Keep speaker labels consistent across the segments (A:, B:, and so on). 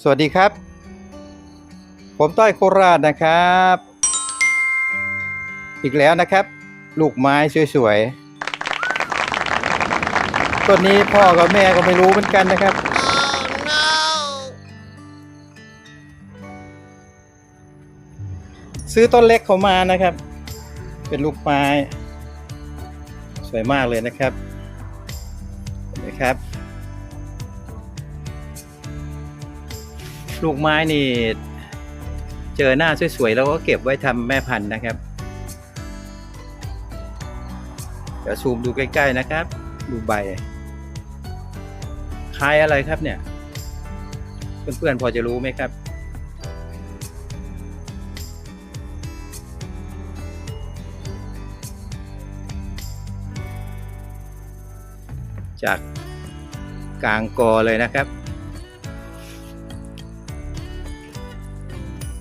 A: สวัสดีครับ ผมต้อยโคราชนะครับ อีกแล้วนะครับ ลูกไม้สวยๆต้นนี้พ่อกับแม่ก็ไม่รู้เหมือนกันนะครับ ซื้อต้นเล็กเขามานะครับ เป็นลูกไม้ สวยมากเลยนะครับเห็นะครับ ลูกไม้นี่ เจอหน้าสวยๆแล้วก็เก็บไว้ทำแม่พันธุ์นะครับ เดี๋ยวซูมดูใกล้ ๆนะครับ ดูใบคล้ายอะไรครับเนี่ย เพื่อนๆพอจะรู้ไหมครับจากกลางกอเลยนะครับ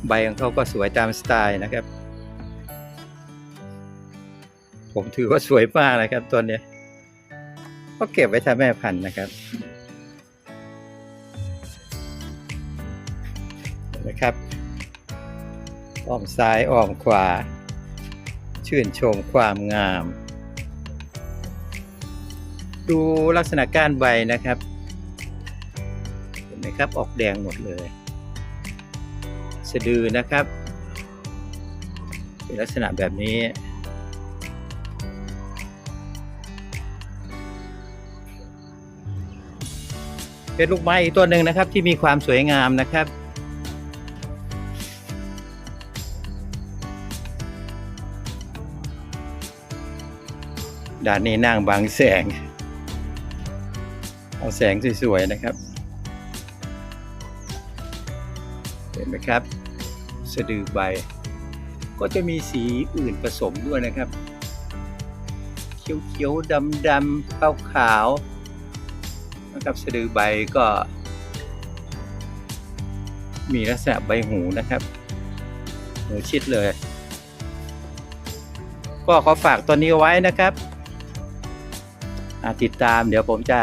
A: ใบของเขาก็สวยตามสไตล์นะครับ ผมถือว่าสวยมากนะครับตัวนี้ก็เก็บไว้ทำแม่พันธุ์นะครับนไหมครับอ้อมซ้ายอ้อมขวา ชื่นชมความงาม ดูลักษณะก้านใบนะครับ เห็นไหมครับออกแดงหมดเลย สะดือนะครับ เป็นลักษณะแบบนี้ เป็นลูกไม้อีกตัวหนึ่งนะครับที่มีความสวยงามนะครับด้านนี้นั่งบังแสง เอาแสงสวยๆนะครับ ไหมครับ สะดือใบ ก็จะมีสีอื่นผสมด้วยนะครับ เขียวๆดำๆขาวๆนะครับสะดือใบก็ มีลักษณะใบหูนะครับหูชิดเลย ก็ขอฝากตัวนี้ไว้นะครับติดตามเดี๋ยวผมจะ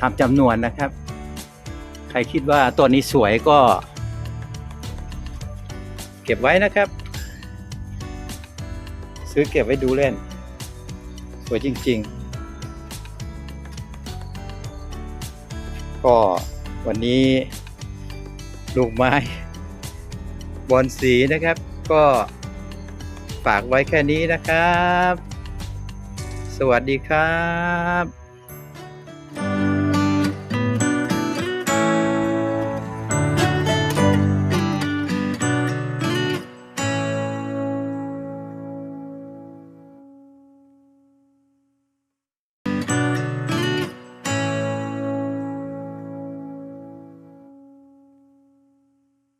A: ทำจำนวนนะครับ ใครคิดว่าตัวนี้สวยก็ เก็บไว้นะครับ ซื้อเก็บไว้ดูเล่น สวยจริง ๆ ก็วันนี้ลูกไม้ บอลสีนะครับ ก็ฝากไว้แค่นี้นะครับ สวัสดีครับ